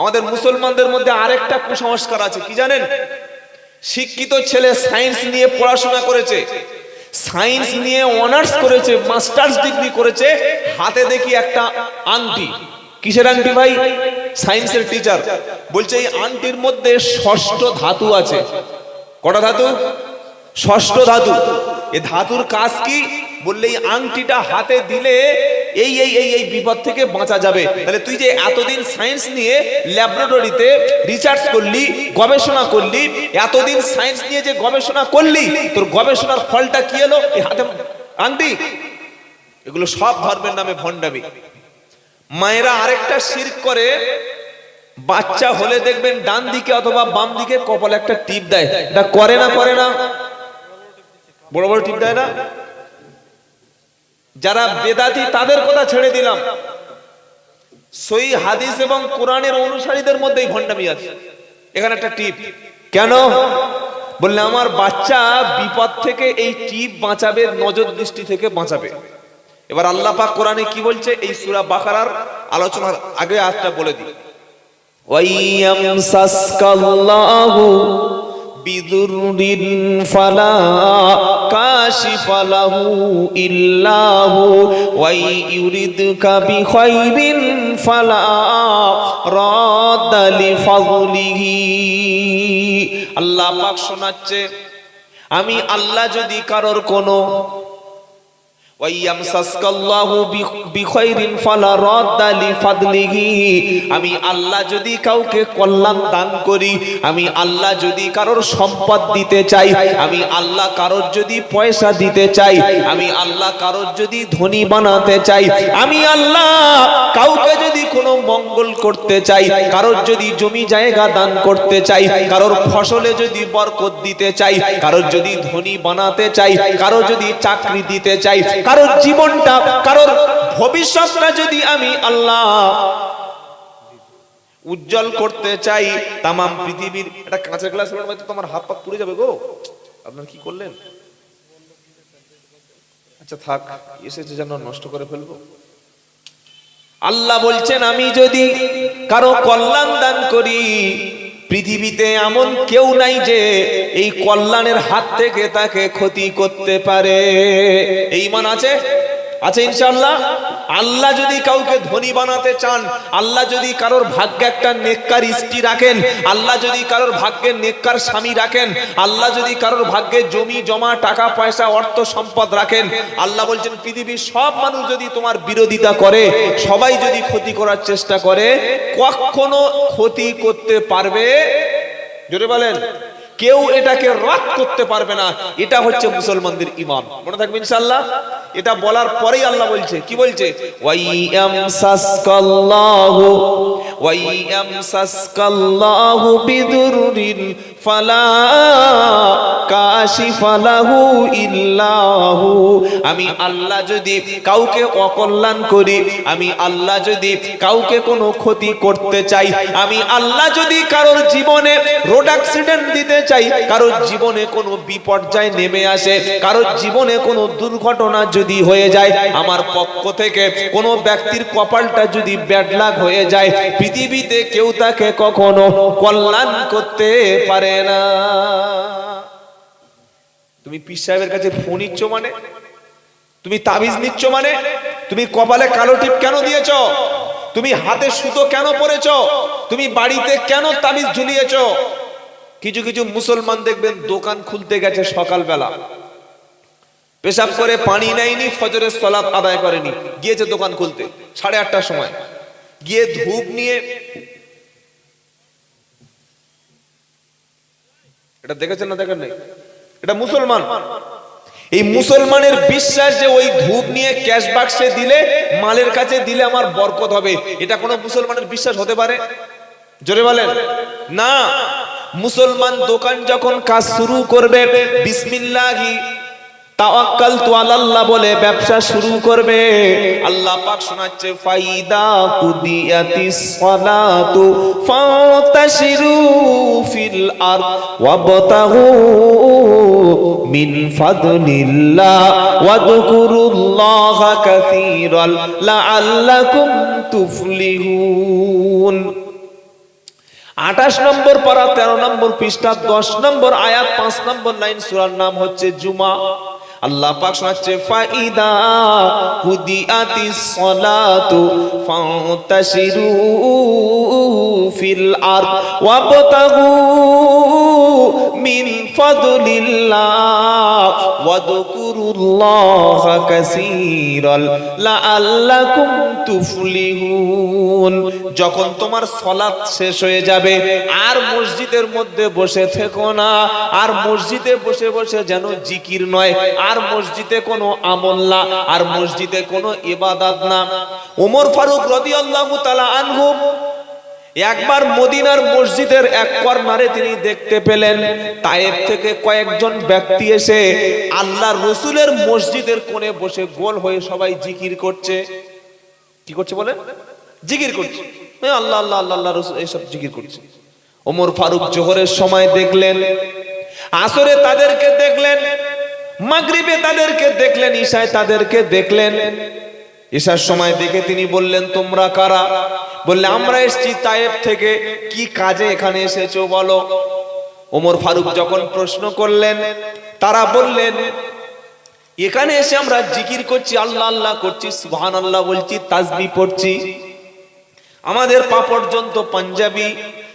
আমাদের মুসলমানদের মধ্যে আরেকটা কুসংস্কার আছে, কি জানেন? শিক্ষিত ছেলে সায়েন্স নিয়ে পড়াশোনা করেছে, সায়েন্স নিয়ে অনার্স করেছে, মাস্টার্স ডিগ্রি করেছে, হাতে দেখি একটা আংটি কিসের আংটি ভাই? সায়েন্সের টিচার। বলছে, এই আংটির মধ্যে ষষ্ঠ ধাতু আছে। কটা ধাতু? ষষ্ঠ ধাতু। এ ধাতুর কাজ কি? বললে, এই আংটিটা হাতে দিলে এই এই এই এই বিপদ থেকে বাঁচা যাবে। তাহলে তুই যে এতদিন সায়েন্স নিয়ে ল্যাবরেটরিতে রিসার্চ করলি, গবেষণা করলি, এতদিন সায়েন্স নিয়ে যে গবেষণা করলি, তোর গবেষণার ফলটা কি এলো হাতে আংটি। এগুলো সব ধর্মের নামে ভণ্ডামি। মায়েরা আরেকটা শির করে, বাচ্চা হলে দেখবেন ডান দিকে অথবা বাম দিকে কপালে একটা টিপ দেয়। এটা করে না করে না। বড় বড় টিপ দেয় না? যারা বেদাতি, তাদের কথা ছেড়ে দিলাম। সই হাদিস এবং কোরআনের অনুসারীদের মধ্যেই ভণ্ডামি আছে। এখানে একটা টিপ। কেন? বললে আমার বাচ্চা বিপদ থেকে এই টিপ বাঁচাবে, নজর দৃষ্টি থেকে বাঁচাবে। এবার আল্লাহ পাক কোরআনে কি বলছে? এই সূরা বাকারার আলোচনার আগে আজটা বলে দিই। ওয়াইয়ামসাসকাল্লাহু بِضُرٍّ فَلَا كَاشِفَ لَهُ إِلَّا هُوَ وَيُرِدْكَ بِخَيْرٍ فَلَا رَادَّ لِفَضْلِهِ আল্লাহ পাক শোনাচ্ছে আমি আল্লাহ যদি কারোর কোনো আমি আল্লাহ যদি কাউকে কল্যাণ দান করি, আমি আল্লাহ যদি কারোর সম্পদ দিতে চাই, আমি আল্লাহ কারোর যদি পয়সা দিতে চাই, আমি আল্লাহ কারোর যদি ধনী বানাতে চাই, আমি আল্লাহ কাউকে যদি কোনো মঙ্গল করতে চাই, কারোর যদি জমি জায়গা দান করতে চাই, কারোর ফসলে যদি বরকত দিতে চাই, কারোর যদি ধনী বানাতে চাই কারও যদি চাকরি দিতে চাই কারোর জীবনটা, কারোর ভবিষ্যৎটা যদি আমি আল্লাহ উজ্জ্বল করতে চাই, তামাম পৃথিবীর, একটা কাঁচের গ্লাস মধ্যে তোমার হাত পাক পুড়ে যাবে গো। আপনার কি করলেন? আচ্ছা থাক, এসেছে যেন নষ্ট করে ফেলব। আল্লাহ বলছেন, আমি যদি কারও কল্যাণ দান করি পৃথিবীতে এমন কেউ নাই যে এই কল্যাণের হাত থেকে তাকে ক্ষতি করতে পারে। এই মান আছে? আছে ইনশাআল্লাহ, আল্লাহ যদি কাউকে ধনী বানাতে চান, আল্লাহ যদি কারোর ভাগ্যে একটা নেককার স্ত্রী রাখেন, আল্লাহ যদি কারোর ভাগ্যে নেককার স্বামী রাখেন, আল্লাহ যদি কারোর ভাগ্যে জমি, জমা, টাকা, পয়সা, অর্থ, সম্পদ রাখেন, আল্লাহ বলছেন, পৃথিবীর সব মানুষ যদি তোমার বিরোধিতা করে, সবাই যদি ক্ষতি করার চেষ্টা করে, কখনো ক্ষতি করতে পারবে? জোরে বলেন। কেউ এটাকে রাত করতে পারবে না। এটা হচ্ছে মুসলমানদের ইমান মনে থাকবে ইনশাল্লাহ এটা বলার পরেই আল্লাহ বলছে, কি বলছে? ওয়াইয়ামসাসকাল্লাহু ওয়াইয়ামসাসকাল্লাহু বিদুররিন ফালা কাশিফা লাহু ইল্লাহু। আমি আল্লাহ যদি কাউকে অকল্যাণ করি, আমি আল্লাহ যদি কাউকে কোনো ক্ষতি করতে চাই, আমি আল্লাহ যদি কারোর জীবনে রোড অ্যাক্সিডেন্ট দিতে চাই, কারোর জীবনে কোনো বিপর্যয় নেমে আসে, কারোর জীবনে কোনো দুর্ঘটনা যদি হয়ে যায়, আমার পক্ষ থেকে কোনো ব্যক্তির কপালটা যদি ব্যাডলাক হয়ে যায়, পৃথিবীতে কেউ তাকে কখনো কল্যাণ করতে পারে না। তুমি পীর সাহেবের কাছে ফোন নিচ্ছ মানে? তুমি তাবিজ নিচ্ছ মানে? তুমি কপালে কালো টিপ কেন দিয়েছ? তুমি হাতে সুতো কেন পরেছ? তুমি বাড়িতে কেন তাবিজ ঝুলিয়েছ? কিছু কিছু মুসলমান দেখবেন দোকান খুলতে গেছে সকালবেলা। পেশাব করে পানি নেয়নি, ফজরের সলাপ আদায় করেনি। গিয়েছে দোকান খুলতে, সাড়ে আটটার সময়। গিয়ে ধূপ নিয়ে এটা দেখেছেন না দেখেন নাই এটা মুসলমান। এই মুসলমানের বিশ্বাস যে ওই ধূপ নিয়ে ক্যাশ বাক্সে দিলে, মালের কাছে দিলে আমার বরকত হবে, এটা কোনো মুসলমানের বিশ্বাস হতে পারে? জোরে বলেন। না। মুসলমান দোকান যখন কাজ শুরু করবে, বিসমিল্লাহি তাওয়াক্কালতু আলাল্লাহ বলে ব্যবসা শুরু করবে। আল্লাহ পাক শোনাচ্ছে, ফাইদা কুদিয়াতিস সালাতু ফাতাশিরু ফিল আরদ ওয়াবতাগু মিন ফাদলিল্লাহ ওয়াদকুরুল্লাহা কাসীরাল লাআল্লাকুম তুফলিহুন। আঠাশ নম্বর পারা, তেরো নম্বর পৃষ্ঠা, দশ নম্বর আয়াত, পাঁচ নম্বর লাইন, সুরার নাম হচ্ছে জুমা। আল্লাহ পাক শোনাচ্ছে ফাইদা হুদিয়াতি সলাতু ফান্তাশিরু ফিল আরদ ওয়াবতাগু মিন কাসীরাল লাআল্লাকুম তুফলিহুন। যখন তোমার সলাৎ শেষ হয়ে যাবে, আর মসজিদের মধ্যে বসে থেকো না, আর মসজিদে বসে বসে যেন জিকির নয়, আর মসজিদে কোনো আমল না, আর মসজিদে কোনো ইবাদত না। ওমর ফারুক রাদিয়াল্লাহু তাআলা আনহু একবার মদিনার মসজিদের এক কর্নারে তিনি দেখতে পেলেন তায়ের থেকে কয়েকজন ব্যক্তি এসে আল্লাহ রসুলের মসজিদের কোণে বসে গোল হয়ে সবাই জিকির করছে। কি করছে বলে জিকির করছে। আল্লাহ আল্লাহ আল্লাহ রসুল এসব জিকির করছে। ওমর ফারুক জোহরের সময় দেখলেন, আসরে তাদেরকে দেখলেন, মাগরিবে তাদেরকে দেখলেন, ঈশায় তাদেরকে দেখলেন। ঈশার সময় দেখে তিনি বললেন, তোমরা কারা? বললে, আমরা এসেছি তায়েব থেকে। কি কাজে এখানে এসেছ বলো? ওমর ফারুক যখন প্রশ্ন করলেন, তারা বললেন, এখানে এসে আমরা জিকির করছি, আল্লাহ আল্লাহ করছি সুহান আল্লাহ বলছি, তাজবি পড়ছি। আমাদের পা পর্যন্ত পাঞ্জাবি,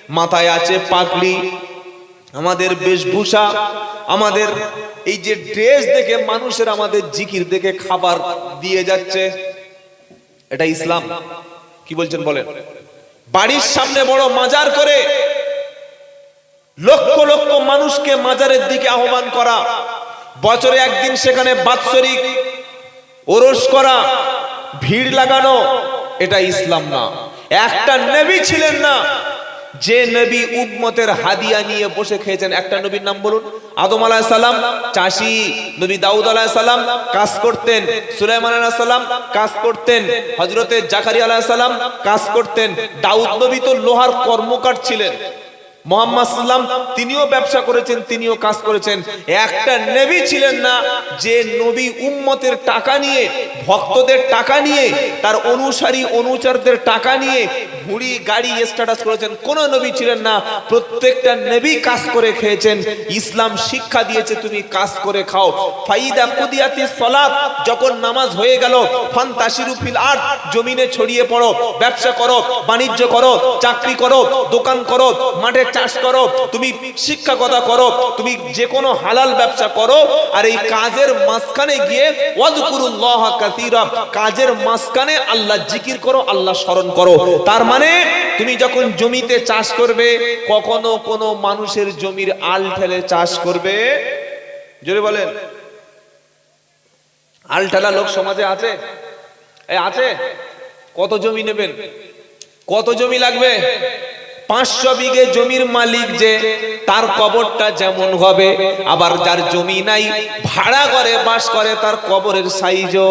মাথায় আছে পাগড়ি, আমাদের বেশভূষা, আমাদের এই যে ড্রেস দেখে মানুষের আমাদের জিকির দেখে খাবার দিয়ে যাচ্ছে। এটা ইসলাম। কি বলছেন বলেন? বাড়ির সামনে বড় মাজার করে লক্ষ লক্ষ মানুষকে মাজারের দিকে আহ্বান করা, বছরে একদিন সেখানে বাৎসরিক ওরস করা, ভিড় লাগানো, এটা ইসলাম না। একটা নেবি ছিলেন না যে নবী উম্মতের হাদিয়া নিয়ে বসে খেয়েছেন, একটা নবীর নাম বলুন। আদম আলাহ সালাম, চাষি নবী দাউদ আলাহ সালাম, কাজ করতেন। সুলাইমান আলাহ সালাম, কাজ করতেন। হজরতে জাকারি আলাহ সালাম, কাজ করতেন। দাউদ নবী তো লোহার কর্মকার ছিলেন। মোহাম্মদ তিনিও ব্যবসা করেছেন, তিনিও কাজ করেছেন। একটা নবী ছিলেন না, যে নবী উম্মতের টাকা নিয়ে, ভক্তদের টাকা নিয়ে, তার অনুসারী, অনুচারদের টাকা নিয়ে ঘুড়ি, গাড়ি স্ট্যাটাস করেছেন। কোন নবী ছিলেন না, প্রত্যেকটা নবী কাজ করে খেয়েছেন। ইসলাম শিক্ষা দিয়েছে, তুমি কাজ করে খাও। ফাইদা কুদিয়াতি সালাত, যখন নামাজ হয়ে গেল ফান্তাশিরু ফিল আরদ, জমিনে ছড়িয়ে পড়ো, ব্যবসা করো, বাণিজ্য করো, চাকরি করো, দোকান করো, মাঠে চাষ করো, তুমি শিক্ষকতা করো, তুমি যে কোনো হালাল ব্যবসা করো, আর এই কাজের মাঝখানে গিয়ে ওয়াজকুরুল্লাহ কাসীরা, কাজের মাঝখানে আল্লাহ জিকির করো, আল্লাহ স্মরণ করো। তার মানে তুমি যখন জমিতে চাষ করবে, কখনো কোনো মানুষের জমির আল ঠেলে চাষ করবে? জোরে বলেন। আল ঠেলা লোক সমাজে আছে? আছে? কত জমি নেবেন? কত জমি লাগবে? পাঁচশো বিঘে জমির মালিক যে, তার কবরটা যেমন হবে, আবার যার জমি নাই, ভাড়া করে, বাস করে, তার কবরের সাইজও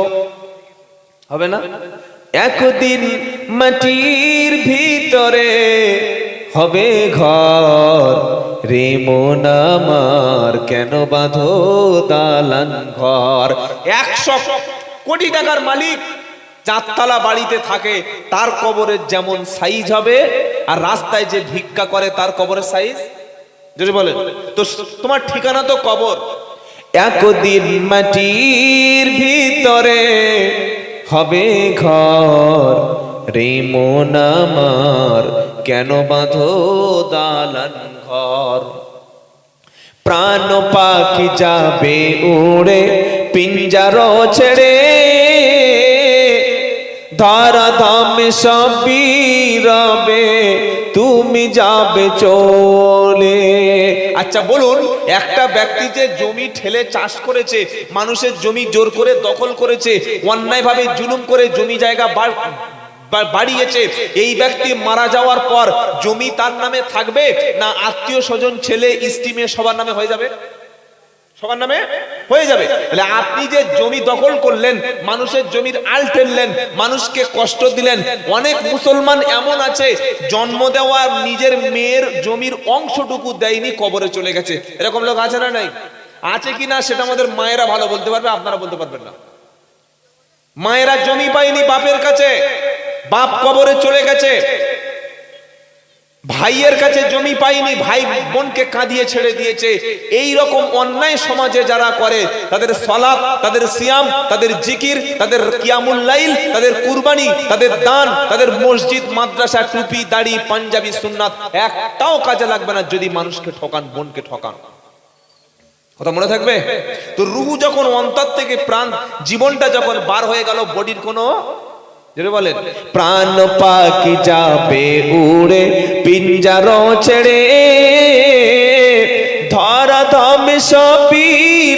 হবে না? একদিন মাটির ভিতরে হবে ঘর, রে মন আমার, কেন বাঁধো দালান ঘর? একশো কোটি টাকার মালিক চারতলা বাড়িতে থাকে, তার কবরের যেমন সাইজ হবে, আর রাস্তায় যে ভিক্ষা করে, তার কবরের সাইজ যদি বলে তো তোমার ঠিকানা তো কবর। একদিন মাটির ভিতরে হবে ঘর রে মন আমার কেন বাঁধো দালান ঘর? প্রাণ পাখি যাবে উড়ে পিঞ্জার ছেড়ে ধারা ধামে সবই রবে, তুমি যাবে চলে। আচ্ছা বলুন, একটা ব্যক্তি যে জমি ঠেলে চাষ করেছে, মানুষের জমি জোর করে দখল করেছে, অন্যায়ভাবে জুলুম করে জমি জায়গা বাড়িয়েছে, এই ব্যক্তি মারা যাওয়ার পর জমি তার নামে থাকবে না আত্মীয় স্বজন ছেলে স্টিমে সবার নামে হয়ে যাবে? সবার নামে? হয়ে যাবে। তাহলে আপনি যে জমি দখল করলেন, মানুষের জমির আল ঠেললেন মানুষকে কষ্ট দিলেন, অনেক মুসলমান এমন আছে, জন্ম দেওয়ার নিজের মেয়ের জমির অংশটুকু দেয়নি, কবরে চলে গেছে। এরকম লোক আছে না নাই? আছে কি না, সেটা আমাদের মায়েরা ভালো বলতে পারবে, আপনারা বলতে পারবেন না। মায়েরা জমি পায়নি বাপের কাছে, বাপ কবরে চলে গেছে ভাইয়ের কাছে জমি পাইনি, ভাই বোনকে কাঁদিয়ে ছেড়ে দিয়েছে। এই রকম অন্যায় সমাজে যারা করে, তাদের সলাপ তাদের সিয়াম, তাদের জিকির, তাদের কিয়ামুল লাইল, তাদের কুরবানি, তাদের দান, তাদের মসজিদ, মাদ্রাসা, টুপি, দাড়ি, পাঞ্জাবি, সুন্নাত, একটাও কাজে লাগবে না যদি মানুষকে ঠকান, বোনকে ঠকান। কথা মনে থাকবে? তো রুহু যখন অন্তর থেকে প্রাণ, জীবনটা যখন বার হয়ে গেল, বডির কোনো বলেন। প্রাণ পাখি যাবে উড়ে, পিঞ্জার ছেড়ে। ধরা ধমে সবই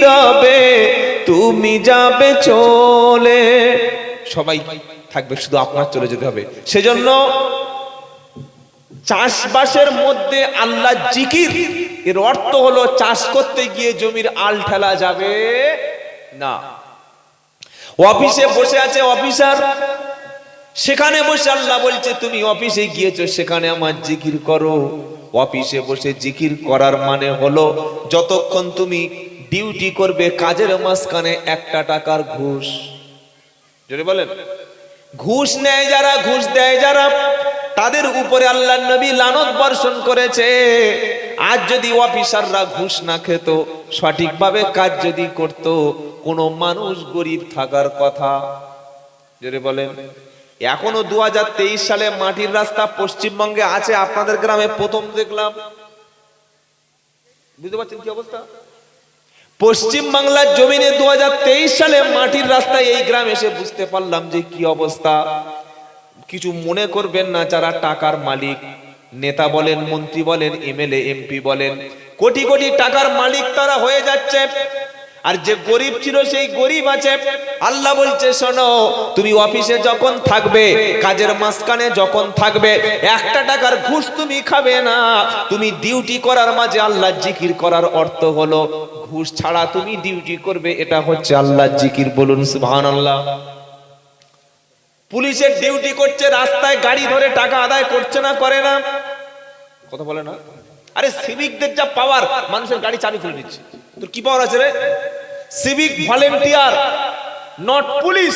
রবে, তুমি যাবে চলে। সবাই থাকবে, শুধু আপনার চলে যেতে হবে। সেজন্য চাষবাসের মধ্যে আল্লাহ জিকির, এর অর্থ হলো চাষ করতে গিয়ে জমির আল ঠেলা যাবে না। অফিসে বসে আছে অফিসার সেখানে বসে আল্লাহ বলছে, তুমি অফিসে গিয়েছো, সেখানে আমার জিকির করো। অফিসে বসে জিকির করার মানে হলো, যতক্ষণ তুমি ডিউটি করবে, কাজের মাঝখানে একটা টাকার ঘুষ। যদি বলেন। ঘুষ নেয় যারা, ঘুষ দেয় যারা, তাদের উপরে আল্লাহ নবী লানত বর্ষণ করেছে। আজ যদি অফিসাররা ঘুষ না খেত, সঠিকভাবে কাজ যদি করত, কোনো মানুষ গরিব থাকার কথা। যদি বলেন। এখনও দু সালে মাটির রাস্তা পশ্চিমবঙ্গে আছে, আপনাদের গ্রামে প্রথম দেখলাম। বুঝতে পারছেন কি অবস্থা? পশ্চিম বাংলার জমিনে দু সালে মাটির রাস্তায় এই গ্রাম এসে বুঝতে পারলাম যে কি অবস্থা। কিছু মনে করবেন না, যারা টাকার মালিক, নেতা বলেন, মন্ত্রী বলেন, এমএলএ, এমপি বলেন, কোটি কোটি টাকার মালিক তারা হয়ে যাচ্ছে। আর যে গরিব ছিল সেই গরিব আছে। আল্লাহ বলছে, শোনো, তুমি অফিসে যখন থাকবে, কাজের মাঝখানে যখন থাকবে, একটা টাকার ঘুষ তুমি খাবে না। তুমি ডিউটি করার মাঝে আল্লাহ জিকির করার অর্থ হলো, ঘুষ ছাড়া তুমি ডিউটি করবে, এটা হচ্ছে আল্লাহ জিকির। বলুন, সুবহানাল্লাহ। পুলিশের ডিউটি করছে, রাস্তায় গাড়ি ধরে টাকা আদায় করছে না, করে না। কথা বলে না? আরে সিভিকদের যা পাওয়ার মানুষের গাড়ি চাবি খুলে দিচ্ছে। তোর কি পাওয়ার আছে রে? সিভিক ভলেন্টিয়ার নট পুলিশ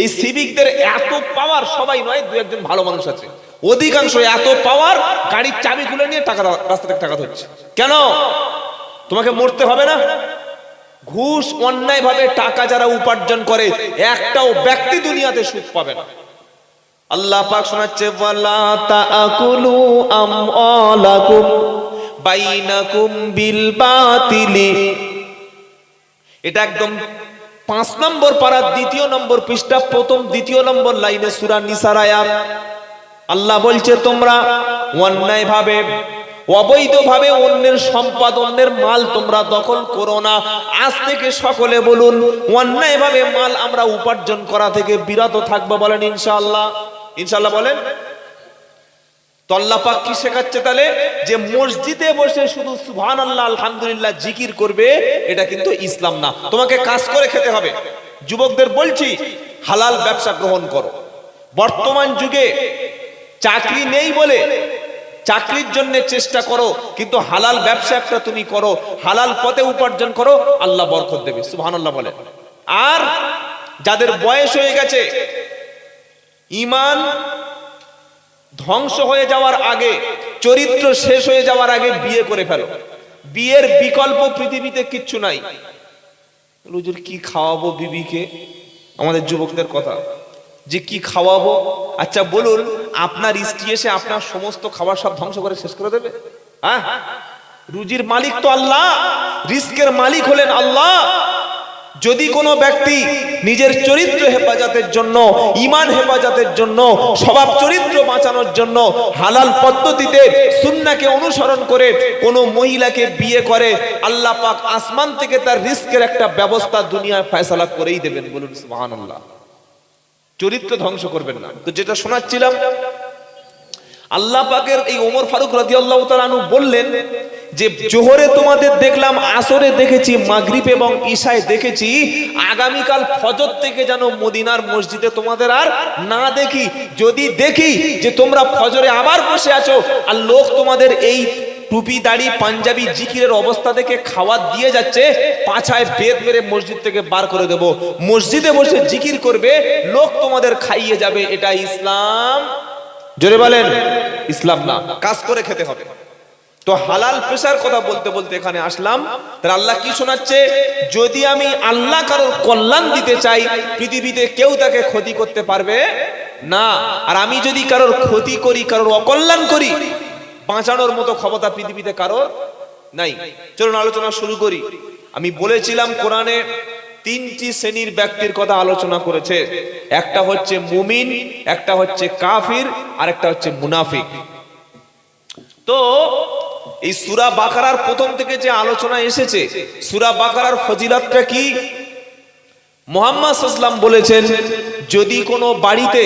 এই সিভিকদের এত পাওয়ার সবাই নয়, দু একজন ভালো মানুষ আছে। অধিকাংশ এত পাওয়ার গাড়ির চাবি খুলে নিয়ে টাকা রাস্তা থেকে টাকা ধরছে। কেন? তোমাকে মরতে হবে না? ঘুষ অন্যায় ভাবে টাকা যারা উপার্জন করে, একটাও ব্যক্তি দুনিয়াতে সুদ পাবে না। আল্লাহ পাক শোনাচ্ছে, ওয়ালা তাআকুলু আমওয়ালাকুম বাইনাকুম বিল বাতিলি এটা একদম পাঁচ নম্বর পাড়ার দ্বিতীয় নম্বর পৃষ্ঠা, প্রথম দ্বিতীয় নম্বর লাইনে সূরা নিসার আয়াত। আল্লাহ বলছে, তোমরা অন্যায় ভাবে অবৈধভাবে অন্যের সম্পদ, অন্যের মাল তোমরা দখল করো না। আজ থেকে সকলে বলুন, অন্যায়ভাবে মাল আমরা উপার্জন করা থেকে বিরত থাকব বলেন ইনশাআল্লাহ। ইনশাআল্লাহ বলেন তল্লা পাক কি শেখাচ্ছে তাহলে? যে মসজিদে বসে শুধু সুবহান আল্লাহ আলহামদুলিল্লাহ জিকির করবে, এটা কিন্তু ইসলাম না। তোমাকে কাজ করে খেতে হবে। যুবকদের বলছি, হালাল ব্যবসা গ্রহণ করো। বর্তমান যুগে চাকরি নেই বলে চাকরির জন্য চেষ্টা করো, কিন্তু হালাল ব্যবসা একটা তুমি করো, হালাল পথে উপার্জন করো, আল্লাহ বরকত দেবে, সুবহানাল্লাহ বলে। আর যাদের বয়স হয়ে গেছে ইমান ধ্বংস হয়ে যাওয়ার আগে, চরিত্র শেষ হয়ে যাওয়ার আগে বিয়ে করে ফেলো। বিয়ের বিকল্প পৃথিবীতে কিচ্ছু নাই। হুজুর, কি খাওয়াবো বিবিকে? আমাদের যুবকদের কথা। যে কি খাওয়াবো? আচ্ছা বলুন, আপনার স্ত্রী এসে আপনার সমস্ত খাবার সব ধ্বংস করে শেষ করে দেবে? হ্যাঁ? রুজির মালিক তো আল্লাহ, রিস্কের মালিক হলেন আল্লাহ। যদি কোনো ব্যক্তি নিজের চরিত্র হেফাজতের জন্য ইমান হেফাজতের জন্য, স্বভাব চরিত্র বাঁচানোর জন্য হালাল পদ্ধতিতে সুন্নাকে অনুসরণ করে কোনো মহিলাকে বিয়ে করে, আল্লাহ পাক আসমান থেকে তার রিস্কের একটা ব্যবস্থা দুনিয়ায় ফয়সালা করেই দেবেন বলুন সুবহানাল্লাহ। চরিত্র ধ্বংস করবেন না। তো যেটা শোনাচ্ছিলাম আল্লাহ পাকের এই ওমর ফারুক রাদিয়াল্লাহু তাআলা আনহু বললেন যে, জোহরে তোমাদের দেখলাম, আসরে দেখেছি, মাগরিব এবং ঈশায় দেখেছি, আগামীকাল ফজর থেকে যেন মদিনার মসজিদে তোমাদের আর না দেখি। যদি দেখি যে তোমরা ফজরে আবার বসে আছো আর লোক তোমাদের এই টুপি, দাড়ি, পাঞ্জাবি, জিকিরের অবস্থা দেখে খাওয়ার দিয়ে যাচ্ছে, পাছায় বেদ মেরে মসজিদ থেকে বার করে দেব। মসজিদে বসে জিকির করবে, লোক তোমাদের খাইয়ে যাবে, এটা ইসলাম। জোরে বলেন। ইসলাম না, কাজ করে খেতে হবে। তো হালাল পেশার কথা বলতে বলতে এখানে আসলাম। তাহলে আল্লাহ কি শোনাচ্ছে? যদি আমি আল্লাহ কারোর কল্যাণ দিতে চাই, পৃথিবীতে কেউ তাকে ক্ষতি করতে পারবে না। আর আমি যদি কারোর ক্ষতি করি, কারোর অকল্যাণ করি, বাঁচানোর মতো ক্ষমতা পৃথিবীতে কারোর নাই। চলুন আলোচনা শুরু করি। আমি বলেছিলাম কোরআনে তিনটি শ্রেণির ব্যক্তির কথা আলোচনা করেছে। একটা হচ্ছে মুমিন, একটা হচ্ছে কাফির আর একটা হচ্ছে মুনাফিক। তো এই সুরা বাকারার প্রথম থেকে যে আলোচনা এসেছে, সুরা বাকারার ফজিলাতটা কি? মোহাম্মদ বলেছেন, যদি কোনো বাড়িতে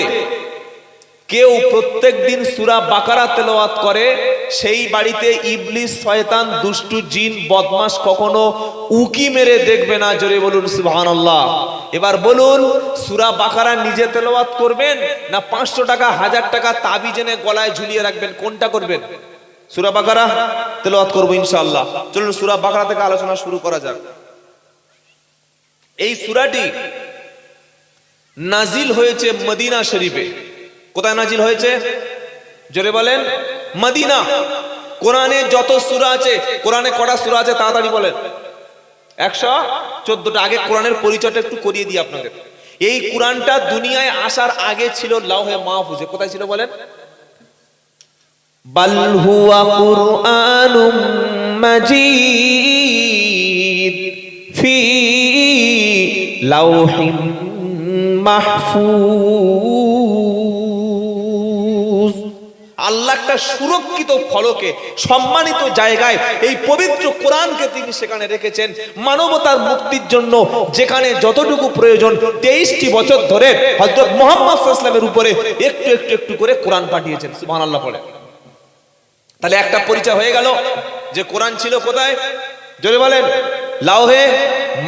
কেউ প্রত্যেক দিন সুরা বাকারা তেলাওয়াত করে, সেই বাড়িতে ইবলিস, শয়তান, দুষ্টু, জিন বদমাস কখনো উকি মেরে দেখবে না। জোরে বলুন, সুবহানাল্লাহ। এবার বলুন, সুরা বাকারা নিজে তেলাওয়াত করবেন না পাঁচশো টাকা, হাজার টাকা তাবিজ এনে গলায় ঝুলিয়ে রাখবেন? কোনটা করবেন? সুরা বাকারা তেলাওয়াত করব ইনশাআল্লাহ। চলুন, সুরা বাকারা থেকে আলোচনা শুরু করা যাক। এই সুরাটি নাজিল হয়েছে মদিনা শরীফে। কোথায় নাজিল হয়েছে? জোরে বলেন, মদিনা। কোরআনে যত সূরা আছে, কোরআনে কটা সূরা আছে তাড়াতাড়ি বলেন। একশো চোদ্দটা। আগে কোরআনের পরিচয়টা একটু করিয়ে দিই আপনাদের। এই কোরআনটা দুনিয়ায় আসার আগে ছিল লাউহে মাহফুজে। কোথায় ছিল বলেন? ফি মাহফুজ। আল্লাহ একটা সুরক্ষিত ফলকে, সম্মানিত জায়গায় এই পবিত্র কোরআনকে তিনি সেখানে রেখেছেন মানবতার মুক্তির জন্য, যেখানে যতটুকু প্রয়োজন তেইশটি বছর ধরে হজরত মোহাম্মদ ইসলামের উপরে একটু একটু একটু করে কোরআন পাঠিয়েছেন সুবহান আল্লাহ পড়ে তাহলে একটা পরিচয় হয়ে গেল যে কোরআন ছিল কোথায়? জোরে বলেন লাউহে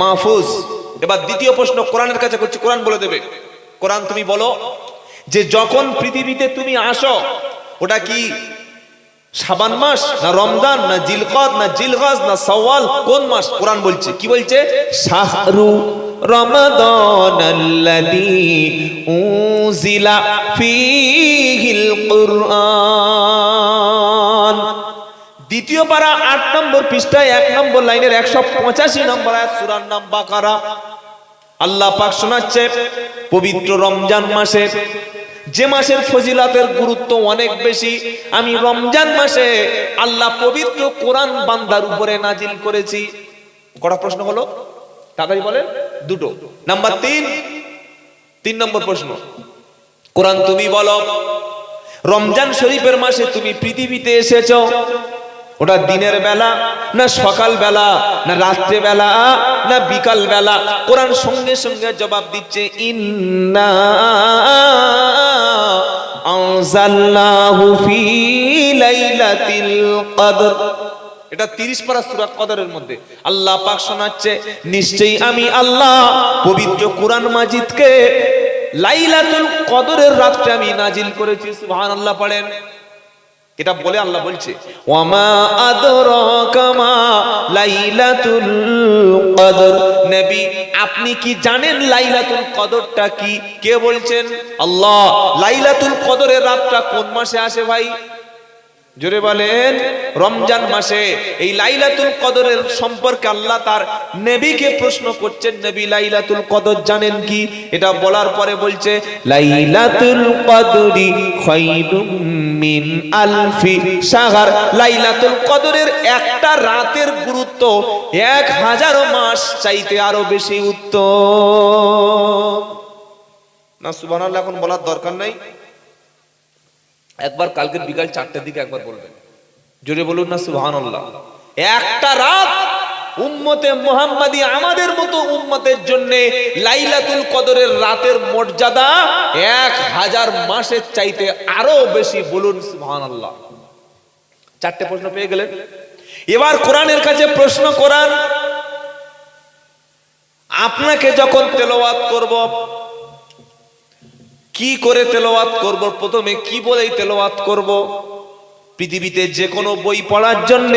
মাহফুজ। এবার দ্বিতীয় প্রশ্ন কোরআনের কাছে করছি, কোরআন বলে দেবে। কোরআন তুমি বলো যে যখন পৃথিবীতে তুমি আসো ওটা কি সাবান মাস না রমজান, না জিলকদ, না জিলগাজ, না সওয়াল? কোন মাস? কোরআন বলছে। কি বলছে? শাহরু রমাদান আল্লাযী উজিলা ফীহিল কুরআন। দ্বিতীয় পারা আট নম্বর পৃষ্ঠায় এক নম্বর লাইনের একশো পঁচাশি নম্বর আয়াত, সুরার নাম বাকারা। আল্লাহ পাক শোনাচ্ছে, পবিত্র রমজান মাসে যে মাসের ফজিলাতের গুরুত্ব অনেক বেশি, আমি রমজান মাসে আল্লাহ পবিত্র কোরআন বান্দার উপরে নাজিল করেছি। কটা প্রশ্ন হলো? তাড়াতাড়ি বলেন। দুটো। নাম্বার তিন। তিন নম্বর প্রশ্ন। কোরআন তুমি বলো, রমজান শরীফের মাসে তুমি পৃথিবীতে এসেছ ওটা দিনের বেলা, না সকাল বেলা, না রাত্রে বেলা, না বিকাল বেলা। কোরআন সঙ্গে সঙ্গে জবাব দিচ্ছে, ইন্না কদর। এটা 30 পারা সূরা কদরের মধ্যে। আল্লাহ পাক শোনাচ্ছে, নিশ্চয়ই আমি আল্লাহ পবিত্র কোরআন মাজিদকে লাইলাতুল কদরের রাতটা আমি নাজিল করেছি। সুবহানাল্লাহ পড়েন। এটা বলে আল্লাহ বলছে, ওয়ামা আদরাকা মা লাইলাতুল কদর। নবী, আপনি কি জানেন লাইলাতুল কদরটা কি? কে বলছেন? আল্লাহ। লাইলাতুল কদরের রাতটা কোন মাসে আসে ভাই? জোরে বলেন, রমজান মাসে। এই লাইলাতুল কদরের সম্পর্কে আল্লাহ তার নবীকে প্রশ্ন করছেন, নবী, লাইলাতুল কদর জানেন কি? এটা বলার পরে বলছে, লাইলাতুল কদরি খায়রুম মিন আলফি শাহর লাইলাতুল কদরের একটা রাতের গুরুত্ব এক হাজারো মাস চাইতে আরও বেশি উত্তম। না, সুবহানাল্লাহ, এখন বলার দরকার নাই। একবার কালকের বিকাল চারটের দিকে একবার বলবেন। জোরে বলুন না, সুবহানাল্লাহ। একটা রাত উম্মতে মুহাম্মাদি আমাদের মতো উম্মতের জন্য লাইলাতুল কদরের রাতের মর্যাদা এক হাজার মাসের চাইতে আরও বেশি বলুন, সুবহানাল্লাহ। চারটে প্রশ্ন পেয়ে গেলেন। এবার কোরআনের কাছে প্রশ্ন কোরআন আপনাকে যখন তেলাওয়াত করব, কি করে তেলাওয়াত করব? প্রথমে কি বলেই তেলাওয়াত করব? পৃথিবীতে যে কোনো বই পড়ার জন্য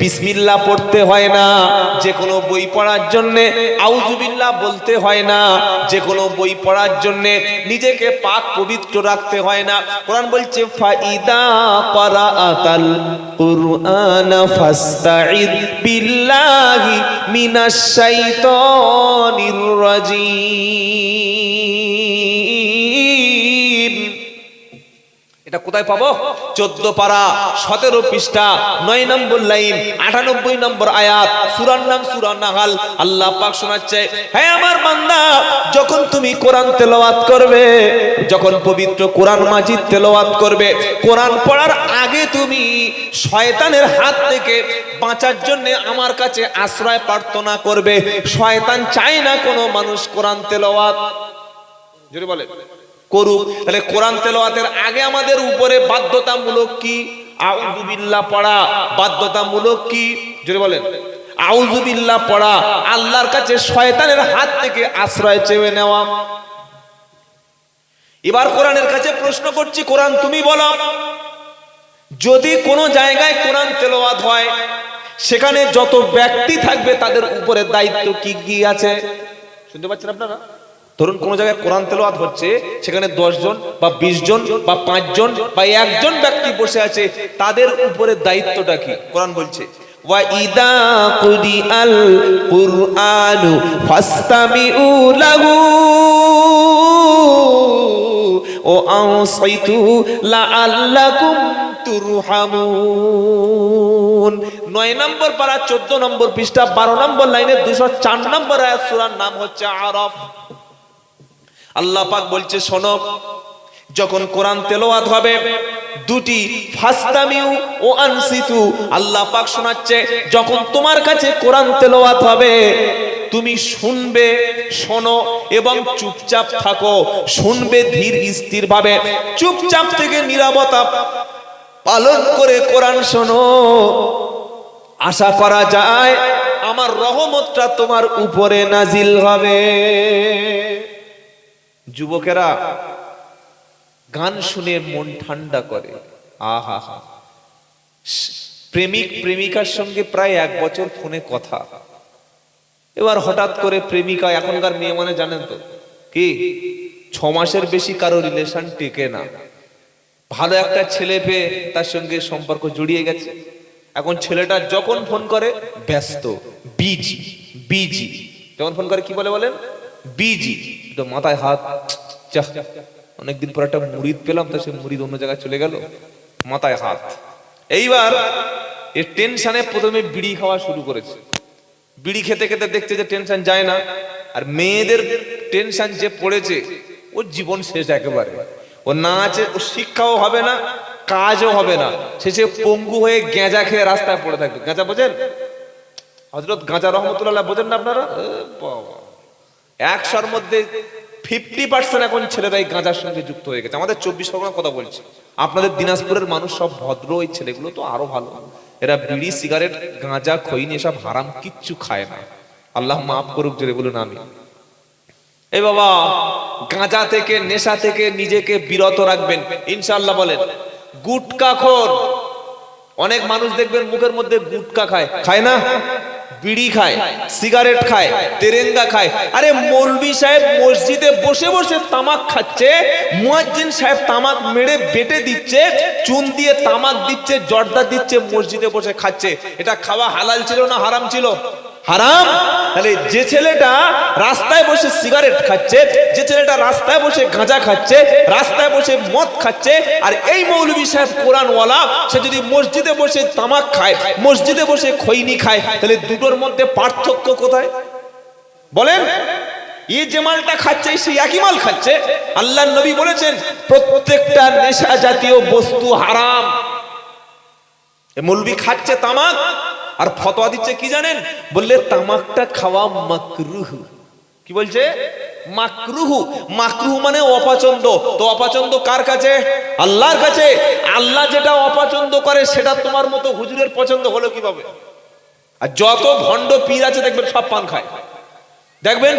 বিসমিল্লা পড়তে হয় না, যে কোনো বই পড়ার জন্য আউজুবিল্লাহ বলতে হয় না, যে কোনো বই পড়ার জন্য নিজেকে পাক পবিত্র রাখতে হয় না। কোরআন বলছে, ফাইদা করাআতাল কুরআন ফাস্তাইদ বিল্লাহি মিনাশ শাইতানির রাজিম। এটা কোথায় পাবো? চোদ্দ পারা, সতেরো পৃষ্ঠা, নয় নম্বর লাইন, আটানব্বই নম্বর আয়াত, সুরার নাম সুরান নাহাল। আল্লাহ পাক শোনাচ্ছে হ্যাঁ আমার বান্দা, যখন তুমি কোরআন তেলাওয়াত করবে, যখন পবিত্র কোরআন মাজিদ তেলাওয়াত করবে, কোরআন পড়ার আগে তুমি শয়তানের হাত থেকে বাঁচার জন্য আমার কাছে আশ্রয় প্রার্থনা করবে। শয়তান চায় না কোনো মানুষ কোরআন তেলাওয়াত। জোরে বলে করুক। তাহলে কোরআন তেলাওয়াতের আগে আমাদের উপরে বাধ্যতামূলক কি? আউযুবিল্লাহ পড়া। বাধ্যতামূলক কি? জোরে বলেন। আউযুবিল্লাহ পড়া। আল্লাহর কাছে শয়তানের হাত থেকে আশ্রয় চেয়ে নেওয়া। এবার কোরআনের কাছে প্রশ্ন করছি, কোরআন তুমি বলো। যদি কোনো জায়গায় কোরআন তেলাওয়াত হয়, সেখানে যত ব্যক্তি থাকবে তাদের উপরে দায়িত্ব কি কি আছে? শুনতে পাচ্ছেন আপনারা? ধরুন কোন জায়গায় কোরআন তেলোয়াত হচ্ছে, সেখানে জন বা বিশ জন বা পাঁচ জন বা একজন ব্যক্তি বসে আছে, তাদের উপরে দায়িত্বটা কি? কোরআন বলছে কুরিআল কুরআনু ফাস্তামিউ লাহু ও আনসাইতু লাআল্লাকুম তুরহামুন। নয় নম্বর পারা, চোদ্দ নম্বর পৃষ্ঠা, বারো নম্বর লাইনে দুশো চার নম্বর আয়াত, সূরার নাম হচ্ছে আরফ। আল্লাহ পাক বলছে, শোনো, যখন কোরআন তেলাওয়াত হবে, দুটি ফাস্তামিউ ও আনসিতু আল্লাহ পাক শোনাচ্ছে, যখন তোমার কাছে কোরআন তেলাওয়াত হবে, তুমি শুনবে, শোনো এবং চুপচাপ থাকো, শুনবে ধীর স্থির ভাবে চুপচাপ থেকে নিরাপত্তা পালন করে কোরআন শোনো। আশা করা যায়, আমার রহমতটা তোমার উপরে নাজিল হবে। যুবকেরা গান শুনে মন ঠান্ডা করে। আহা হা। প্রেমিক, প্রেমিকার সঙ্গে প্রায় এক বছর ফোনে কথা। এবার হঠাৎ করে প্রেমিকা, এখনকার মেয়ে মানে জানেন তো? কি? ছ মাসের বেশি কারও রিলেশন টেকে না। ভালো একটা ছেলে পেয়ে তার সঙ্গে সম্পর্ক জড়িয়ে গেছে। এখন ছেলেটা যখন ফোন করে, ব্যস্ত বিজি বিজি যখন ফোন করে কি বলে বলেন? বিজি মাথায় হাত, চাহ। অনেকদিন পর একটা মুড়িদ পেলাম, তো সে মুড়িদ অন্য জায়গায় চলে গেল, মাথায় হাত। এইবার এর টেনশনে প্রথমে বিড়ি খাওয়া শুরু করেছে। বিড়ি খেতে খেতে দেখছে যে টেনশন যায় না, আর মেয়েদের টেনশন যে পড়েছে, ওর জীবন শেষ একেবারে। ও না আছে ও শিক্ষাও হবে না, কাজও হবে না। শেষে পঙ্গু হয়ে গেঁজা খেয়ে রাস্তায় পড়ে থাকবে। গেঁজা বোঝেন? হজরত গাঁজা রহমতুল্লাহ বোঝেন না আপনারা? বাবা। একশোর মধ্যে ফিফটি পার্সেন্ট এখন ছেলেরাই গাঁজার সঙ্গে যুক্ত হয়ে গেছে। আমাদের চব্বিশ পরগনার কথা বলছি। আপনাদের দিনাজপুরের মানুষ সব ভদ্র ওই ছেলেগুলো তো আরও ভালো। এরা বিড়ি, সিগারেট, গাঁজা, খৈনি, এসব হারাম, কিচ্ছু খায় না। আল্লাহ মাফ করুক, জোরে বলুন আমি এই বাবা, গাঁজা থেকে, নেশা থেকে নিজেকে বিরত রাখবেন। ইনশাল্লাহ বলেন, গুটকা খোর। অনেক মানুষ দেখবেন মুখের মধ্যে গুটকা খায়। খায় না? বিড়ি খায়, সিগারেট খায়, তেরেঙ্গা খায়। আরে মৌলবি সাহেব মসজিদে বসে বসে তামাক খাচ্ছে, মুয়াজ্জিন সাহেব তামাক মেরে বেটে দিচ্ছে, চুন দিয়ে তামাক দিচ্ছে, জর্দা দিচ্ছে, মসজিদে বসে খাচ্ছে। এটা খাওয়া হালাল ছিল না হারাম ছিল? হারাম? তাহলে যে ছেলেটা রাস্তায় বসে সিগারেট খাচ্ছে, যে ছেলেটা রাস্তায় বসে গাঁজা খাচ্ছে, রাস্তায় বসে মদ খাচ্ছে, আর এই মৌলবী সাহেব কোরআনওয়ালা, সে যদি মসজিদে বসে তামাক খায়, মসজিদে বসে খৈনি খায়, তাহলে দুটোর মধ্যে পার্থক্য কোথায়? বলেন ই যে মালটা খাচ্ছে সেই একই মাল খাচ্ছে। আল্লাহ নবী বলেছেন, প্রত্যেকটা নেশা জাতীয় বস্তু হারাম। মৌলবি খাচ্ছে তামাক আর ফতোয়া দিচ্ছে কি জানেন? বললে, তামাকটা খাওয়া মাকরুহ। কি বলছে? মাকরুহু। মাকরুহ মানে অপছন্দ তো অপছন্দ কার কাছে? আল্লাহর কাছে। আল্লাহ যেটা অপছন্দ করে, সেটা তোমার মতো হুজুরের পছন্দ হলো কীভাবে? আর যত ভণ্ড পীর আছে, দেখবেন সব পান খায়। দেখবেন?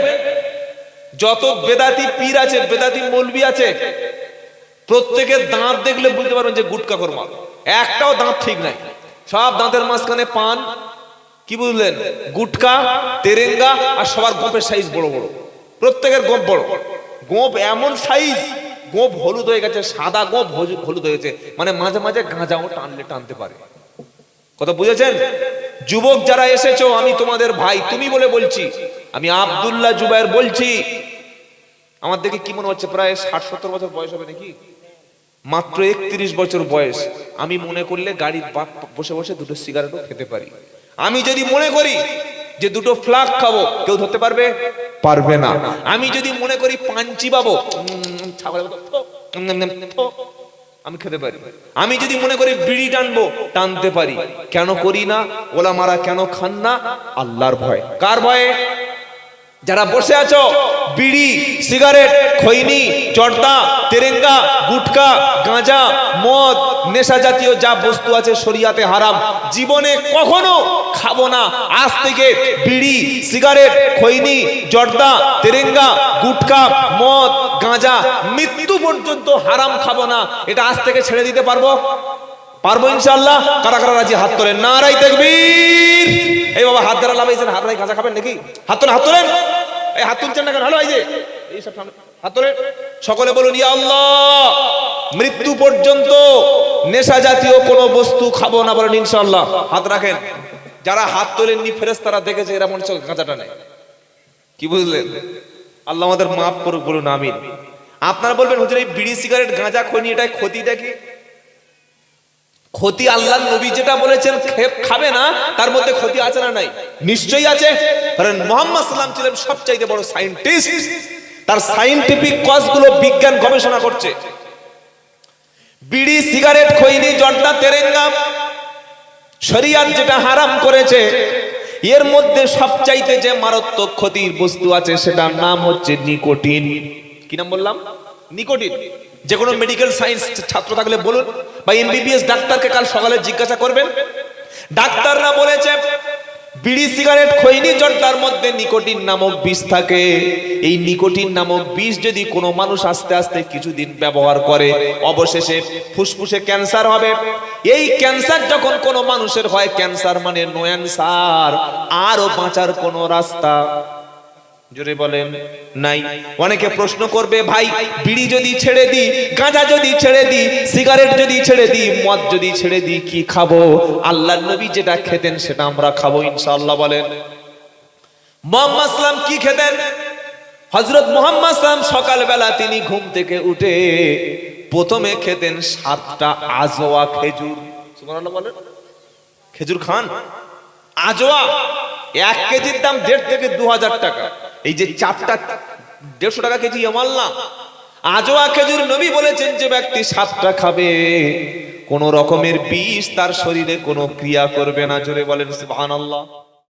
যত বেদাতি পীর আছে, বেদাতি মৌলবি আছে, প্রত্যেকের দাঁত দেখলে বুঝতে পারবেন যে গুটকা কর্মা একটাও দাঁত ঠিক নাই। সব দাঁতের মাঝখানে পান। কি বুঝলেন? গুটকা, তেরেঙ্গা আর সবার গোপের সাইজ বড় বড়। প্রত্যেকের গোপ বড়। গোপ এমন সাইজ গোপ হলুদ হয়ে গেছে, সাদা গোপ হলু- হলুদ হয়েছে মানে মাঝে মাঝে গাঁজাও টানলে টানতে পারে। কথা বুঝেছেন? যুবক যারা এসেছ, আমি তোমাদের ভাই, তুমি বলে বলছি, আমি আবদুল্লাহ জুবাইর বলছি। আমার দেখে কি মনে হচ্ছে, প্রায় ষাট সত্তর বছর বয়স হবে নাকি? মাত্র একত্রিশ বছর বয়স, আমি মনে করলে গাড়ির বসে বসে দুটো সিগারেটও খেতে পারি। আমি যদি মনে করি যে দুটো ফ্লাগ খাব, কেউ ধরতে পারবে? পারবে না। আমি যদি মনে করি পাঞ্চি পাবো আমি খেতে পারি। আমি যদি মনে করি বিড়ি টানবো, টানতে পারি। কেন করি না? ওলামারা কেন খান না? আল্লাহর ভয়। কার ভয়ে? যারা বসে আছো, বিড়ি, সিগারেট, খৈনি, জর্দা, তেরেঙ্গা, গুটকা, গাঁজা, মদ, নেশা জাতীয় যা বস্তু আছে শরিয়াতে হারাম, জীবনে কখনো খাব না। আজ থেকে বিড়ি, সিগারেট, খৈনি, জর্দা, তেরেঙ্গা, গুটকা, মদ, গাঁজা, মৃত্যু পর্যন্ত হারাম খাব না। এটা আজ থেকে ছেড়ে দিতে পারব? পারব ইনশাল্লাহ কারা কারা রাজি? হাত তোলেন। নারাই তাকবীর! এই বাবা, হাত ধরা লাগাইছেন হাত রাই গাঁজা খাবেন নাকি? হাত তোলেন হাত তোলেন। এই হাত তুলছেন না কেন? হ্যালো, এই যে, এই সব সামনে, হাত তোলেন। সকলে বলুন, ইয়া আল্লাহ, মৃত্যু পর্যন্ত নেশা জাতীয় কোনো বস্তু খাব না, বলেন, ইনশাআল্লাহ। হাত রাখেন। যারা হাত তোলেননি, ফেরেশতারা দেখেছে, এরা মনে হচ্ছে গাঁজাটা নেই। কি বুঝলেন? আল্লাহ আমাদের মাফ করুক, বলুন, আমিন। আপনারা বলবেন, হুজুর, এই বিড়ি, সিগারেট, গাঁজা, খনি, এটাই ক্ষতিটা কি? ক্ষতি আল্লাহ নবী যেটা বলেছেন খাবে না, তার মধ্যে ক্ষতি আছে না নাই? নিশ্চয়ই আছে। কারণ মোহাম্মদ সাল্লাম ছিলেন সবচাইতে বড় সায়েন্টিস্ট তার সায়েন্টিফিক কজগুলো বিজ্ঞান গবেষণা করছে। বিড়ি, সিগারেট, খৈনি, জর্দা, তেরেঙ্গা, শরিয়াত যেটা হারাম করেছে, এর মধ্যে সবচাইতে যে মারাত্মক ক্ষতির বস্তু আছে, সেটার নাম হচ্ছে নিকোটিন। কি নাম বললাম? নিকোটিন। যে কোনো মেডিকেল সায়েন্স ছাত্র থাকলে বলুন বা এমবিবিএস ডাক্তারকে কাল সকালে জিজ্ঞাসা করবেন। ডাক্তাররা বলেছে, বিড়ি, সিগারেট, খৈনি, জর্দার মধ্যে নিকোটিন নামক বিষ থাকে। এই নিকোটিন নামক বিষ যদি কোনো মানুষ আস্তে আস্তে কিছুদিন ব্যবহার করে, অবশেষে ফুসফুসে ক্যান্সার হবে। এই ক্যান্সার যখন কোনো মানুষের হয়, ক্যান্সার মানে নোয়ান্সার আরও বাঁচার কোনো রাস্তা। জোরে বলেন, নাই। অনেকে প্রশ্ন করবে, ভাই, বিড়ি যদি ছেড়ে দিই, গাঁজা যদি ছেড়ে দিই, সিগারেট যদি ছেড়ে দিই, মদ যদি ছেড়ে দিই, কি খাব? আল্লাহ নবী যেটা খেতেন সেটা আমরা খাব, ইনশাআল্লাহ বলেন। মোহাম্মদ সাল্লাম কি খেতেন? হজরত মোহাম্মদ সাল্লাম সকালবেলা তিনি ঘুম থেকে উঠে প্রথমে খেতেন সাতটা আজোয়া খেজুর। সুবহানাল্লাহ বলেন। খেজুর খান? আজোয়া, এক কেজির দাম দেড় থেকে দু হাজার টাকা। এই যে চারটা দেড়শো টাকা কেজি আমার না। আজোয়া খেজুর নবী বলেছেন যে ব্যক্তি সাতটা খাবে, কোন রকমের বিষ তার শরীরে কোনো ক্রিয়া করবে না। জোরে বলেন সুবহানাল্লাহ।